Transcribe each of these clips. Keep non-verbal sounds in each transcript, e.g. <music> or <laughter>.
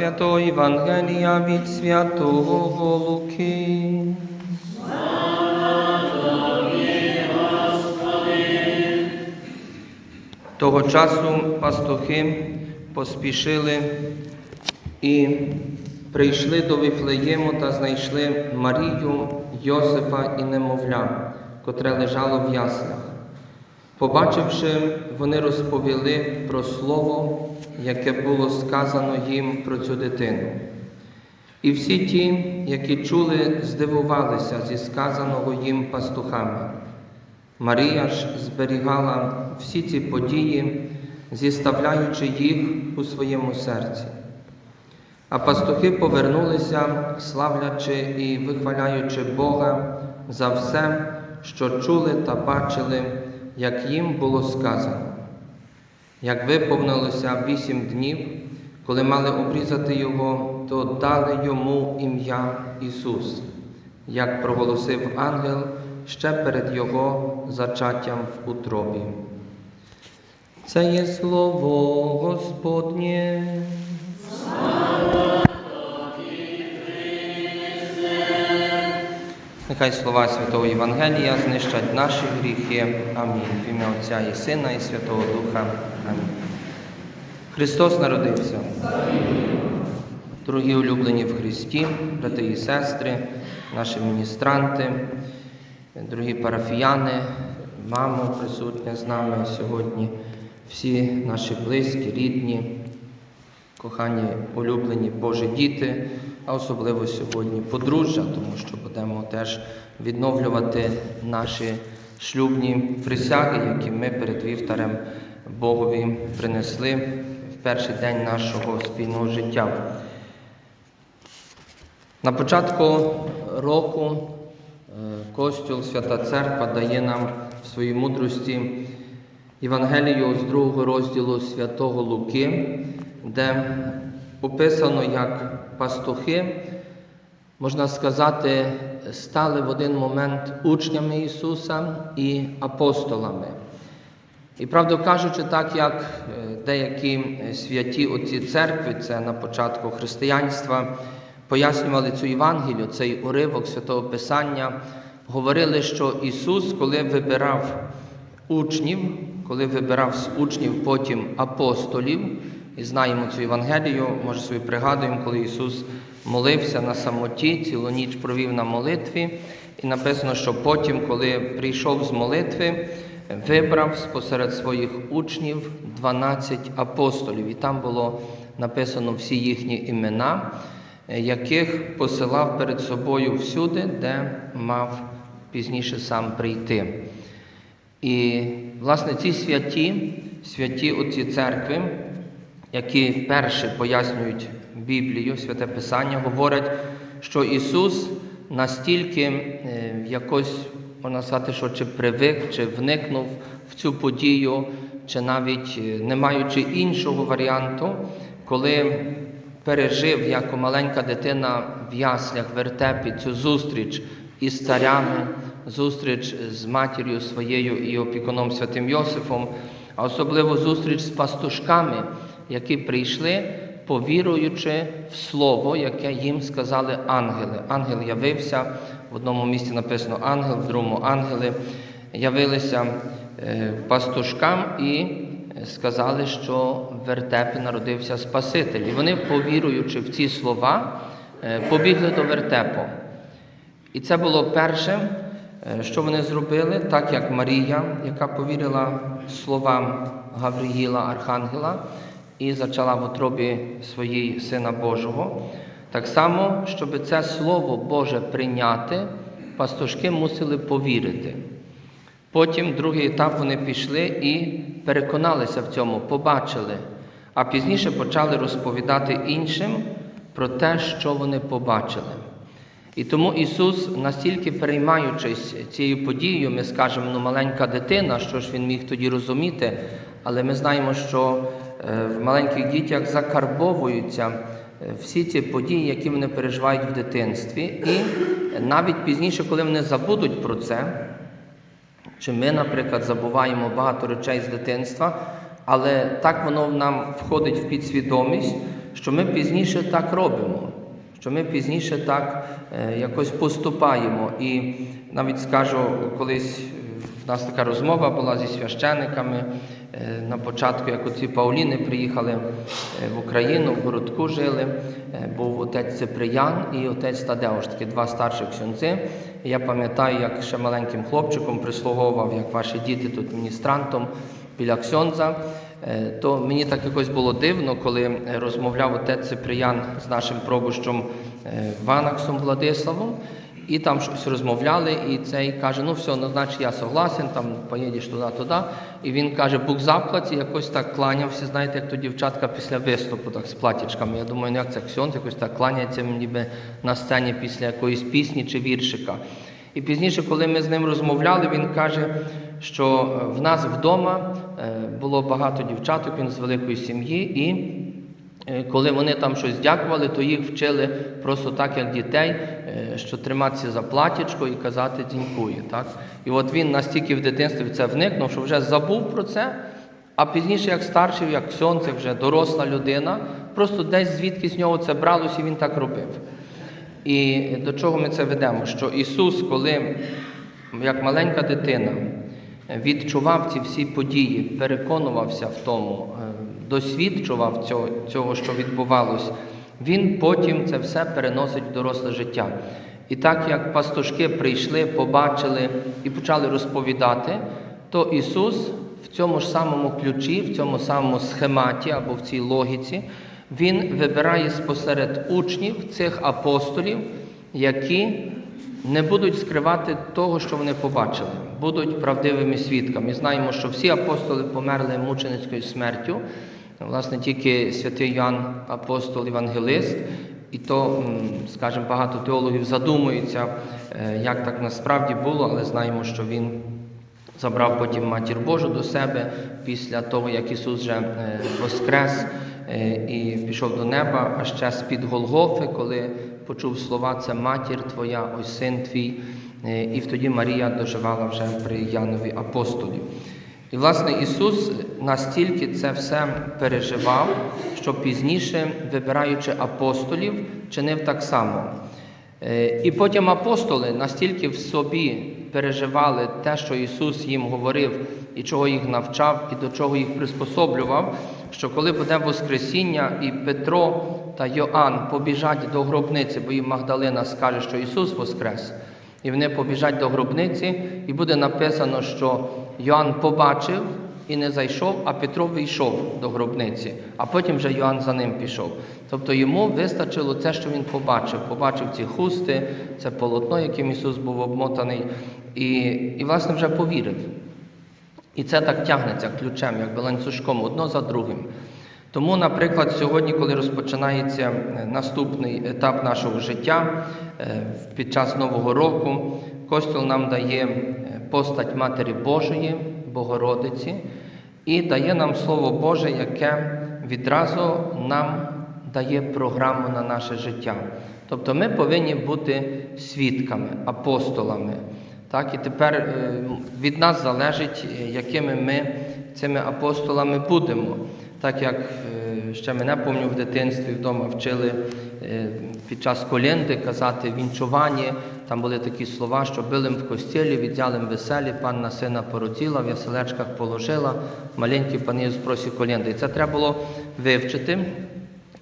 Святого Євангелія від Святого Луки. Того часу пастухи поспішили і прийшли до Віфлеєму та знайшли Марію, Йосипа і немовля, котре лежало в яслах. Побачивши, вони розповіли про слово, яке було сказано їм про цю дитину. І всі ті, які чули, здивувалися зі сказаного їм пастухами. Марія ж зберігала всі ці події, зіставляючи їх у своєму серці. А пастухи повернулися, славлячи і вихваляючи Бога за все, що чули та бачили, як їм було сказано. Як виповнилося вісім днів, коли мали обрізати його, то дали йому ім'я Ісус, як проголосив ангел ще перед Його зачаттям в утробі. Це є слово Господнє. Нехай слова Святого Євангелія знищать наші гріхи. Амінь. В ім'я Отця і Сина, і Святого Духа. Амінь. Христос народився. Дорогі улюблені в Христі, брати і сестри, наші міністранти, дорогі парафіяни, мамо присутня з нами сьогодні, всі наші близькі, рідні, кохані, улюблені Божі діти, а особливо сьогодні подружжя, тому що будемо теж відновлювати наші шлюбні присяги, які ми перед вівтарем Богові принесли в перший день нашого спільного життя. На початку року е, Костюл Свята Церква дає нам в своїй мудрості Євангелію з другого розділу Святого Луки, де описано, як пастухи, можна сказати, стали в один момент учнями Ісуса і апостолами. І правду кажучи, так як е, деякі святі отці церкви, це на початку християнства, пояснювали цю Євангелію, цей уривок святого Писання, говорили, що Ісус, коли вибирав учнів, коли вибирав з учнів потім апостолів, і знаємо цю Євангелію, може собі пригадуємо, коли Ісус молився на самоті, цілу ніч провів на молитві, і написано, що потім, коли прийшов з молитви, вибрав спосеред своїх учнів 12 апостолів, і там було написано всі їхні імена, яких посилав перед собою всюди, де мав пізніше сам прийти. І, власне, ці святі, святі отці церкви, які вперше пояснюють Біблію, святе Писання, говорять, що Ісус настільки е, якось, можна сказати, що чи привик, чи вникнув в цю подію, чи навіть е, не маючи іншого варіанту, коли пережив як маленька дитина в яслях, в вертепі цю зустріч із царями, зустріч з матір'ю своєю і опікуном святим Йосифом, а особливо зустріч з пастушками, які прийшли, повіруючи в слово, яке їм сказали ангели. Ангел явився, в одному місці написано ангел, в другому ангели явилися е, пастушкам і сказали, що в вертепі народився Спаситель. І вони, повіруючи в ці слова, е, побігли до вертепу. І це було перше, е, що вони зробили, так як Марія, яка повірила словам Гавриїла, Архангела, і зачала в утробі своїй Сина Божого. Так само, щоб це Слово Боже прийняти, пастушки мусили повірити. Потім, другий етап, вони пішли і переконалися в цьому, побачили, а пізніше почали розповідати іншим про те, що вони побачили. І тому Ісус, настільки переймаючись цією подією, ми скажемо, ну маленька дитина, що ж Він міг тоді розуміти, але ми знаємо, що е, в маленьких дітях закарбовуються е, всі ці події, які вони переживають в дитинстві. І навіть пізніше, коли вони забудуть про це, Чи ми, наприклад, забуваємо багато речей з дитинства, але так воно нам входить в підсвідомість, що ми пізніше так робимо, що ми пізніше так е, якось поступаємо. І навіть скажу, колись в нас така розмова була зі священниками е, на початку, як оці Пауліни приїхали е, в Україну, в городку жили. Е, Був отець Циприян і отець Тадеуш, такі два старших ксьонзи. Я пам'ятаю, як ще маленьким хлопчиком прислуговував, як ваші діти тут міністрантом біля Ксьонза, то мені так якось було дивно, коли розмовляв отець Циприян з нашим пробущом Ванаксом Владиславом, і там щось розмовляли, і цей каже: ну все, ну значить я согласен, там поїдеш туди-туди. І він каже, Бог заплаті, якось так кланявся, знаєте, як то дівчатка після виступу, так з платічками. Я думаю, ну як це ксьонз, якось так кланяється ніби на сцені після якоїсь пісні чи віршика. І пізніше, коли ми з ним розмовляли, він каже, що е, в нас вдома е, було багато дівчаток, він з великої сім'ї, і е, коли вони там щось дякували, то їх вчили просто так, як дітей, що триматися за платічко і казати. Так? І от він настільки в дитинстві в це вникнув, що вже забув про це, а пізніше, як старший, як ксьон, це вже доросла людина, просто десь звідки з нього це бралося, і він так робив. І до чого ми це ведемо? Що Ісус, коли як маленька дитина відчував ці всі події, переконувався в тому, е, досвідчував цього, цього, що відбувалось, Він потім це все переносить в доросле життя. І так як пастушки прийшли, побачили і почали розповідати, то Ісус в цьому ж самому ключі, в цьому самому схематі або в цій логіці, Він вибирає спосеред учнів цих апостолів, які не будуть скривати того, що вони побачили, будуть правдивими свідками. Знаємо, що всі апостоли померли мученицькою смертю. Власне, тільки святий Йоанн, апостол Євангелист, і то, скажімо, багато теологів задумуються, е, як так насправді було, але знаємо, що він забрав потім матір Божу до себе після того, як Ісус вже е, воскрес е, і пішов до неба, а ще з-під Голгофи, коли почув слова Це матір Твоя, ось син твій. І тоді Марія доживала вже при Янові апостолі. І, власне, Ісус настільки це все переживав, що пізніше, вибираючи апостолів, чинив так само. Е, І потім апостоли настільки в собі переживали те, що Ісус їм говорив, і чого їх навчав, і до чого їх приспособлював, що коли буде Воскресіння, і Петро та Йоанн побіжать до гробниці, бо їм Магдалина скаже, що Ісус Воскрес, і вони побіжать до гробниці, і буде написано, що Йоанн побачив і не зайшов, а Петро вийшов до гробниці, а потім вже Йоанн за ним пішов. Тобто йому вистачило те, що він побачив. Побачив ці хусти, це полотно, яким Ісус був обмотаний, і, і власне, вже повірив. І це так тягнеться ключем, якби ланцюжком, одно за другим. Тому, наприклад, сьогодні, коли розпочинається е, наступний етап нашого життя е, під час Нового року, Костюл нам дає е, постать Матері Божої, Богородиці, і дає нам Слово Боже, яке відразу нам дає програму на наше життя. Тобто ми повинні бути свідками, апостолами. Так, і тепер е, від нас залежить, е, якими ми цими апостолами будемо. Так як е, ще мене пам'ятаю в дитинстві вдома вчили е, під час колінди казати вінчування. Там були такі слова, що билим в костілі, віддялим веселі, панна сина породіла, в яселечках положила, маленькі пани спросі колінди. І це треба було вивчити.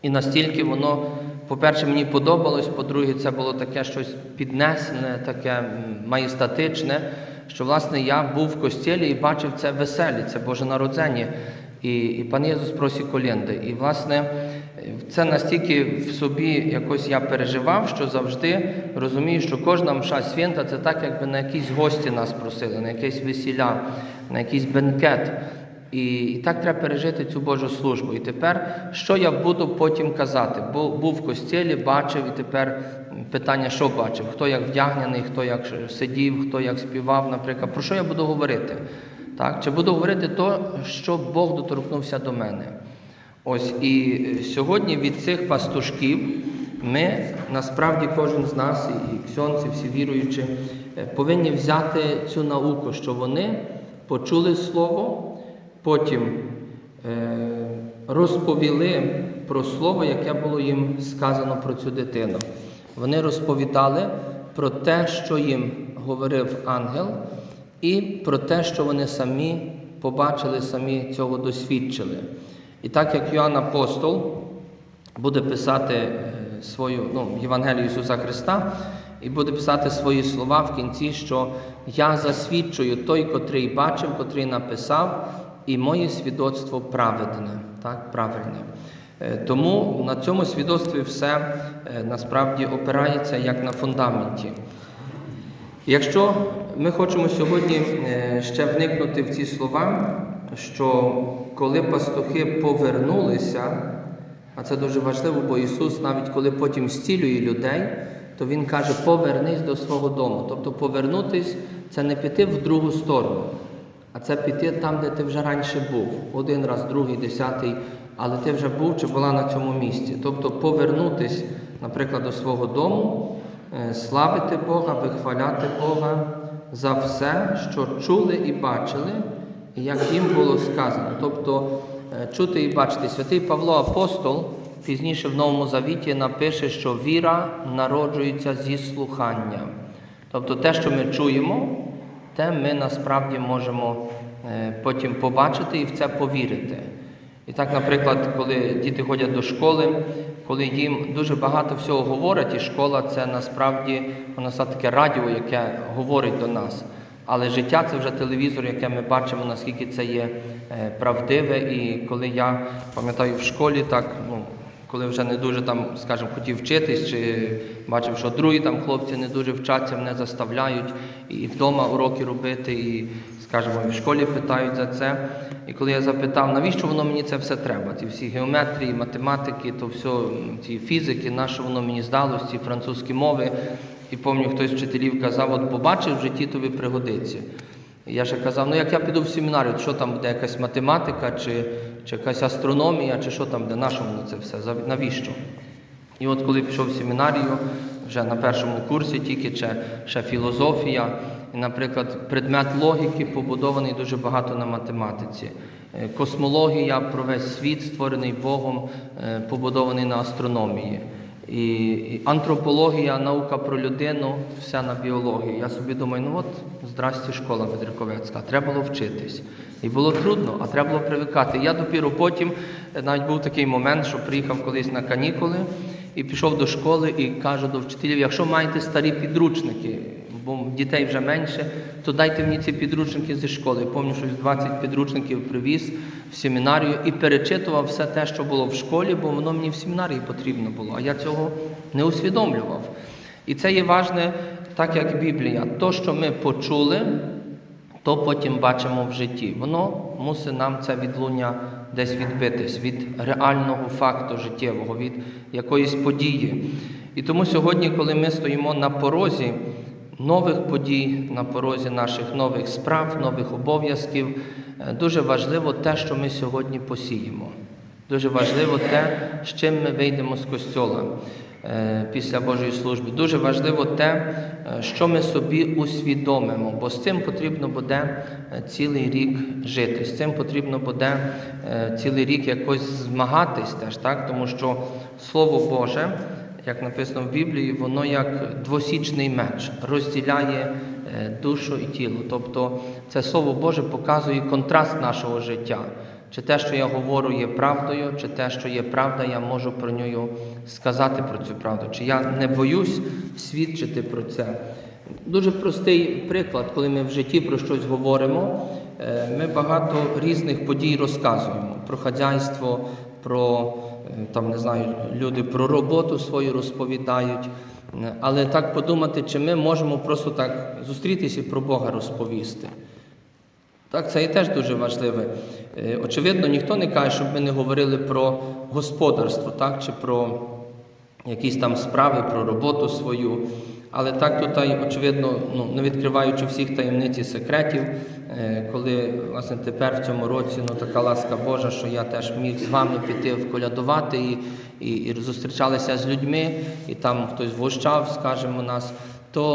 І настільки воно, по-перше, мені подобалось, по-друге, це було таке щось піднесене, таке м, маєстатичне, що, власне, я був в костілі і бачив це веселі, це Боже народзення. І, і пан Єсус просить колінди. І, власне, це настільки в собі якось я переживав, що завжди розумію, що кожна мша свята це так, якби на якісь гості нас просили, на якесь весілля, на якийсь бенкет. І, і так треба пережити цю Божу службу. І тепер, що я буду потім казати? Бо був в костілі, бачив, і тепер питання, що бачив? Хто як вдягнений, хто як сидів, хто як співав, наприклад. Про що я буду говорити? Так? Чи буду говорити то, що Бог доторкнувся до мене? Ось і е, сьогодні від цих пастушків ми насправді кожен з нас, і ксьонці, всі віруючі, е, повинні взяти цю науку, що вони почули слово, потім е, розповіли про слово, яке було їм сказано про цю дитину. Вони розповідали про те, що їм говорив ангел, і про те, що вони самі побачили, самі цього досвідчили. І так як Йоанн Апостол буде писати е, свою ну, Євангелію Ісуса Христа, і буде писати свої слова в кінці, що я засвідчую той, котрий бачив, котрий написав, і моє свідоцтво праведне, так, правильне. Е, Тому на цьому свідоцтві все е, насправді опирається як на фундаменті. Якщо ми хочемо сьогодні е, ще вникнути в ці слова, що коли пастухи повернулися, а це дуже важливо, бо Ісус, навіть коли потім зцілює людей, то Він каже, повернись до свого дому. Тобто повернутись це не піти в другу сторону, а це піти там, де ти вже раніше був. Один раз, другий, десятий, але ти вже був чи була на цьому місці. Тобто повернутись, наприклад, до свого дому, славити Бога, вихваляти Бога за все, що чули і бачили, як їм було сказано. Тобто е, чути і бачити. Святий Павло Апостол пізніше в Новому Завіті напише, що віра народжується зі слухання. Тобто те, що ми чуємо, те ми насправді можемо е, потім побачити і в це повірити. І так, наприклад, коли діти ходять до школи, коли їм дуже багато всього говорять, і школа це насправді вона стає таке радіо, яке говорить до нас. Але життя це вже телевізор, яке ми бачимо, наскільки це є е, правдиве. І коли я пам'ятаю в школі, так ну коли вже не дуже там, скажімо, хотів вчитись, чи бачив, що другі там хлопці не дуже вчаться, мене заставляють і вдома уроки робити, і, скажімо, і в школі питають за це. І коли я запитав, навіщо воно мені це все треба? Ці всі геометрії, математики, то все, ці фізики, на що воно мені здалось, ці французькі мови. І пам'ятаю, хтось з вчителів казав, от побачив в житті, тобі пригодиться. І Я ще казав, ну як я піду в семінарію, що там буде якась математика, чи, чи якась астрономія, чи що там де на що воно це все, навіщо? І от коли пішов в семінарію, вже на першому курсі тільки ще, ще філозофія, і, наприклад, предмет логіки побудований дуже багато на математиці. Е, Космологія про весь світ, створений Богом, е, побудований на астрономії. І, і антропологія, наука про людину, вся на біології. Я собі думаю, ну от здрасті школа Ведриковецька, треба було вчитись. І було трудно, а треба було привикати. Я допіру потім, е, навіть був такий момент, що приїхав колись на канікули і пішов до школи і кажу до вчителів, якщо маєте старі підручники, бо дітей вже менше, то дайте мені ці підручники зі школи. Я пам'ятаю, що 20 підручників привіз в семінарію і перечитував все те, що було в школі, бо воно мені в семінарії потрібно було, а я цього не усвідомлював. І це є важне, так як Біблія. То, що ми почули, то потім бачимо в житті. Воно мусить нам це відлуння десь відбитись від реального факту життєвого, від якоїсь події. І тому сьогодні, коли ми стоїмо на порозі нових подій, на порозі наших нових справ, нових обов'язків, е, дуже важливо те, що ми сьогодні посіємо. Дуже важливо те, з чим ми вийдемо з костьола е, після Божої служби. Дуже важливо те, е, що ми собі усвідомимо, бо з цим потрібно буде цілий рік жити. З цим потрібно буде цілий рік якось змагатись теж, так? тому що Слово Боже, як написано в Біблії, воно як двосічний меч розділяє е, душу і тіло. Тобто це Слово Боже показує контраст нашого життя. Чи те, що я говорю, є правдою, чи те, що є правда, я можу про нього сказати про цю правду, чи я не боюсь свідчити про це. Дуже простий приклад, коли ми в житті про щось говоримо, е, ми багато різних подій розказуємо про хазяйство, про там не знаю, люди про роботу свою розповідають. Але так подумати, чи ми можемо просто так зустрітися і про Бога розповісти. Так, це і теж дуже важливе. Е, Очевидно, ніхто не каже, щоб ми не говорили про господарство, так, чи про якісь там справи, про роботу свою. Але так тут, очевидно, ну, не відкриваючи всіх таємниць і секретів, е, коли власне тепер в цьому році ну, така ласка Божа, що я теж міг з вами піти вколядувати і, і, і зустрічалися з людьми, і там хтось вгощав, скажімо, нас, то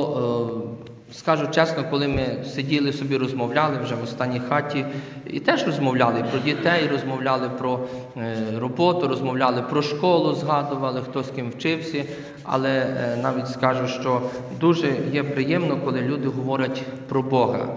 е, скажу чесно, коли ми сиділи собі, розмовляли вже в останній хаті, і теж розмовляли про дітей, розмовляли про е, роботу, розмовляли про школу, згадували, хто з ким вчився. Але е, навіть скажу, що дуже є приємно, коли люди говорять про Бога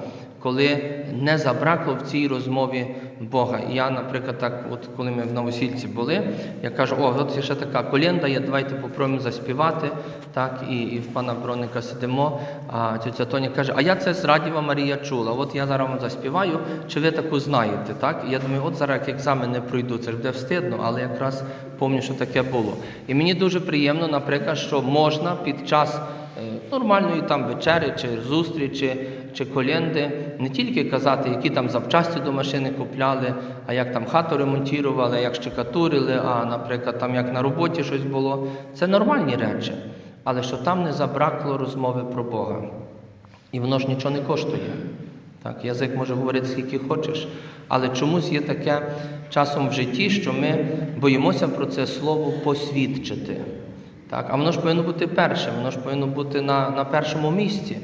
коли не забракло в цій розмові Бога. І я, наприклад, так, от коли ми в новосільці були, я кажу, о, от є ще така колінда, є, давайте попробуємо заспівати. Так, і, і в пана Броника сидимо. А тетя Тоня каже, а я це з Радіва Марія чула. От я зараз вам заспіваю, чи ви таку знаєте? Так? І я думаю, от зараз як екзамен не пройду, це ж буде встидно, але якраз пам'ятаю, що таке було. І мені дуже приємно, наприклад, що можна під час е, нормальної там вечері чи зустрічі чи колєнди не тільки казати, які там запчасті до машини купляли, а як там хату ремонтували, як щекатурили, а, наприклад, там як на роботі щось було. Це нормальні речі, але що там не забракло розмови про Бога. І воно ж нічого не коштує. Так, язик може говорити скільки хочеш, але чомусь є таке часом в житті, що ми боїмося про це слово посвідчити. Так, а воно ж повинно бути першим, воно ж повинно бути на, на першому місці.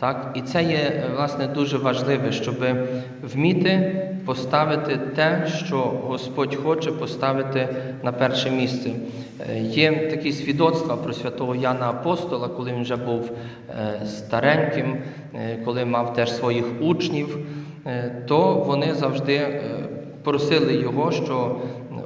Так? І це є е, власне дуже важливе, щоб вміти поставити те, що Господь хоче поставити на перше місце. Е, Є такі свідоцтва про святого Яна Апостола, коли він вже був е, стареньким, коли мав теж своїх учнів, то вони завжди просили його, що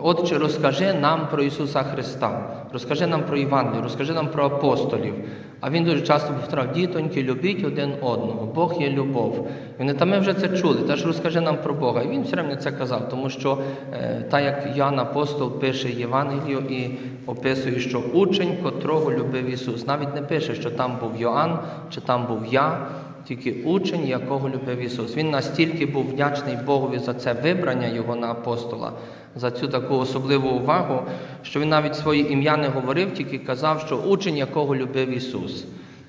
Отче, розкажи нам про Ісуса Христа, розкажи нам про Євангелію, розкажи нам про апостолів. А він дуже часто повторяв, дітоньки, любіть один одного, Бог є любов. І вони та ми вже це чули, теж розкажи нам про Бога. І він все время це казав, тому що е, так як Ян Апостол пише Євангелію і описує, що учень, котрого любив Ісус, навіть не пише, що там був Йоанн чи там був я. Тільки учень, якого любив Ісус. Він настільки був вдячний Богові за це вибрання Його на апостола, за цю таку особливу увагу, що він навіть своє ім'я не говорив, тільки казав, що учень, якого любив Ісус.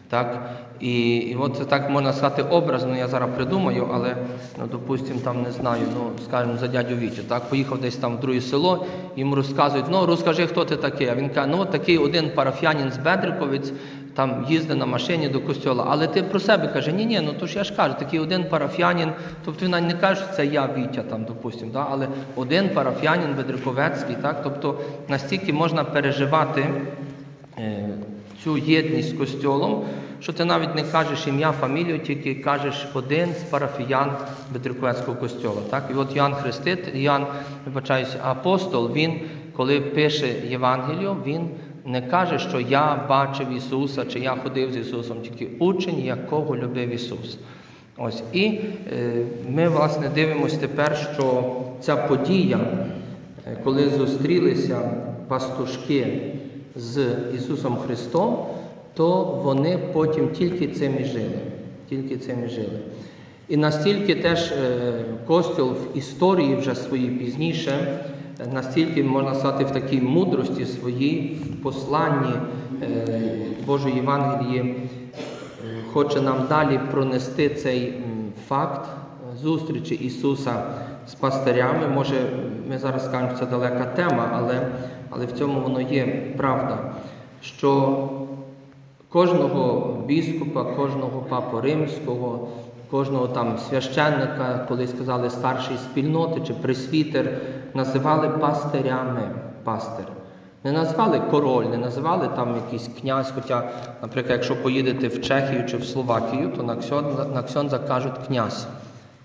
Так? І, і от це так можна сказати образно, я зараз придумаю, але, ну, допустимо, там не знаю, ну, скажімо, за дядю Вітю. Так? Поїхав десь там в друге село, йому розказують, ну розкажи, хто ти такий. А він каже, ну такий один парафіянин з Бедриковець, там їздить на машині до костьола. Але ти про себе каже, ні, ні, ну то ж я ж кажу, такий один парафіянин, тобто він не каже, що це я Вітя, там, допустимо, да? але один парафіянин Бедриковецький, так? тобто настільки можна переживати. е, Цю єдність з костьолом, що ти навіть не кажеш ім'я, фамілію, тільки кажеш один з парафіян Бедриковецького костьола. Так? І от Йоанн Хреститель, Йоанн, вибачаюсь, апостол, він, коли пише Євангелію, він не каже, що я бачив Ісуса чи я ходив з Ісусом, тільки учень, якого любив Ісус. Ось. І е, ми, власне, дивимося тепер, що ця подія, е, коли зустрілися пастушки з Ісусом Христом, то вони потім тільки цим і жили. Тільки цим і жили. І настільки теж е, Костюл в історії вже своїй пізніше, настільки можна сказати в такій мудрості своїй, в посланні е, Божої Євангелії, е, хоче нам далі пронести цей факт е, зустрічі Ісуса з пастирями. Може, ми зараз скажемо, що це далека тема, але, але в цьому воно є правда, що кожного біскупа, кожного папу римського, кожного там священника, коли сказали старший спільноти чи присвітер, називали пастирями пастир. Не назвали король, не називали там якийсь князь. Хоча, наприклад, якщо поїдете в Чехію чи в Словакію, то на ксьонза, кажуть князь.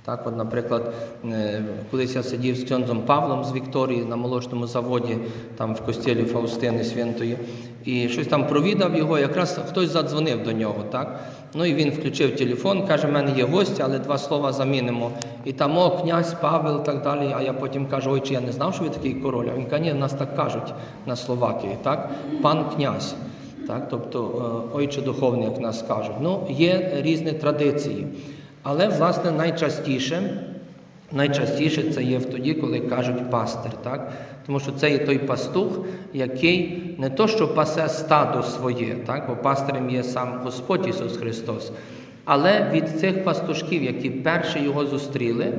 Так, от, наприклад, е, колись я сидів з ксьонзом Павлом з Вікторії на молочному заводі, там в костілі Фаустини Святої, і щось там провідав його, якраз хтось задзвонив до нього. так? Ну і він включив телефон, каже, в мене є гості, але два слова замінимо. І там, о, князь Павел, так далі. А я потім кажу, ой, чи я не знав, що ви такий король. А він каже, ні, нас так кажуть на Словакії, так? Пан князь. Так? Тобто, е, ойче духовний, як нас кажуть. Ну, є різні традиції. Але, власне, найчастіше, найчастіше це є тоді, коли кажуть пастир. Так? Тому що це є той пастух, який не то, що пасе стадо своє, так? бо пастирем є сам Господь Ісус Христос. Але від цих пастушків, які перші його зустріли,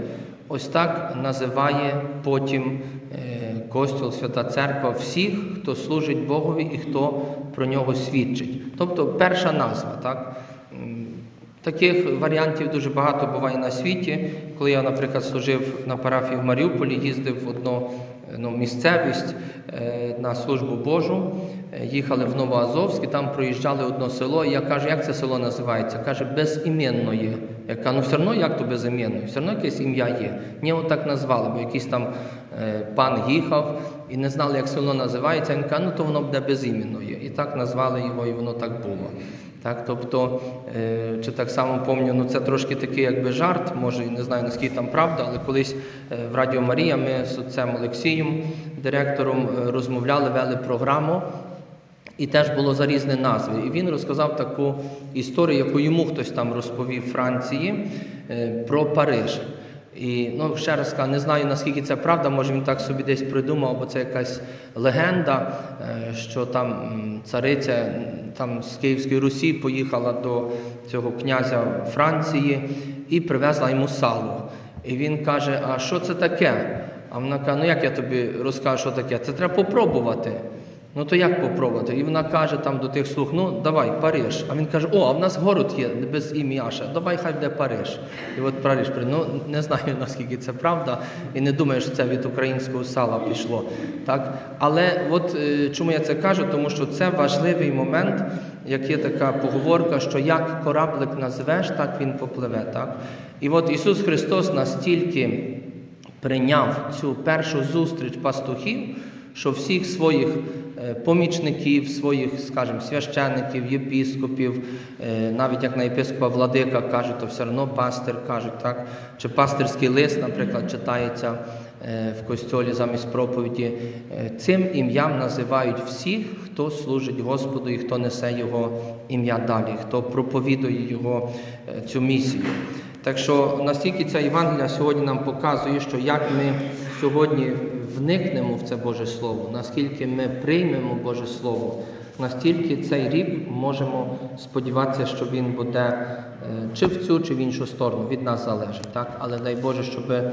ось так називає потім е, Костюл, Свята Церква всіх, хто служить Богові і хто про нього свідчить. Тобто перша назва. Так? Таких варіантів дуже багато буває на світі. Коли я, наприклад, служив на парафії в Маріуполі, їздив в одну ну, місцевість е, на службу Божу, е, їхали в Новоазовськ, і там проїжджали одне село. І я кажу, як це село називається? Каже, безіменноє. Я кажу, ну все одно як то безіменноє? Все одно якесь ім'я є. Ні, отак назвали, бо якийсь там е, пан їхав і не знали, як село називається. Він каже, ну то воно буде безіменноє. І так назвали його, і воно так було. Так, тобто, е, чи так само пам'ятаю, ну це трошки такий якби жарт, може, не знаю наскільки там правда, але колись е, в Радіо Марія ми з отцем Олексієм, директором, е, розмовляли, вели програму. І теж було за різні назви. І він розказав таку історію, яку йому хтось там розповів Франції про Париж. І ну, ще раз кажу, не знаю наскільки це правда, може він так собі десь придумав, бо це якась легенда, е, що там цариця там з Київської Русі поїхала до цього князя Франції і привезла йому сало. І він каже: А що це таке? А вона каже, ну як я тобі розкажу, що таке? Це треба попробувати. Ну то як попробувати? І вона каже там до тих слуг, ну давай, Париж. А він каже, о, а в нас город є без ім'я ще, давай хай буде Париж. І от Париж, ну не знаю <laughs> наскільки це правда, і не думаю, що це від українського сала пішло. Так? Але от е, чому я це кажу? Тому що це важливий момент, як є така поговорка, що як кораблик назвеш, так він попливе. Так? І от Ісус Христос настільки прийняв цю першу зустріч пастухів, що всіх своїх помічників, своїх, скажімо, священників, єпіскопів, е, навіть як на єпископа владика кажуть, то все одно пастир кажуть, так? Чи пастирський лист, наприклад, читається е, в костьолі замість проповіді. Е, Цим ім'ям називають всіх, хто служить Господу і хто несе Його ім'я далі, хто проповідує Його е, цю місію. Так що настільки ця Євангелія сьогодні нам показує, що як ми сьогодні вникнемо в це Боже Слово, наскільки ми приймемо Боже Слово, настільки цей рік можемо сподіватися, що він буде е, чи в цю, чи в іншу сторону, від нас залежить. Так? Але дай Боже, щоб е,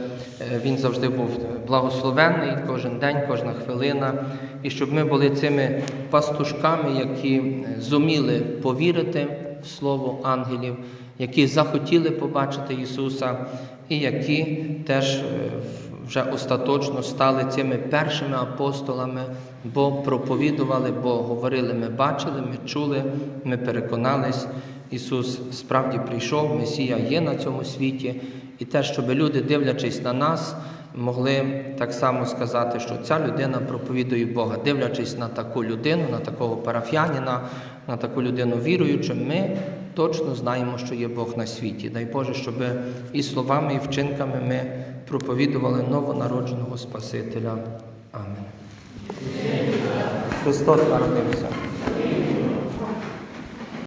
він завжди був благословенний кожен день, кожна хвилина, і щоб ми були цими пастушками, які е, зуміли повірити в Слово ангелів які захотіли побачити Ісуса, і які теж вже остаточно стали цими першими апостолами, бо проповідували, бо говорили, ми бачили, ми чули, ми переконались. Ісус справді прийшов, Месія є на цьому світі, і те, щоб люди, дивлячись на нас, могли так само сказати, що ця людина проповідує Бога, дивлячись на таку людину, на такого парафіянина, на таку людину віруючу, ми точно знаємо, що є Бог на світі. Дай Боже, щоб і словами, і вчинками ми проповідували новонародженого Спасителя. Амінь. Христос народився.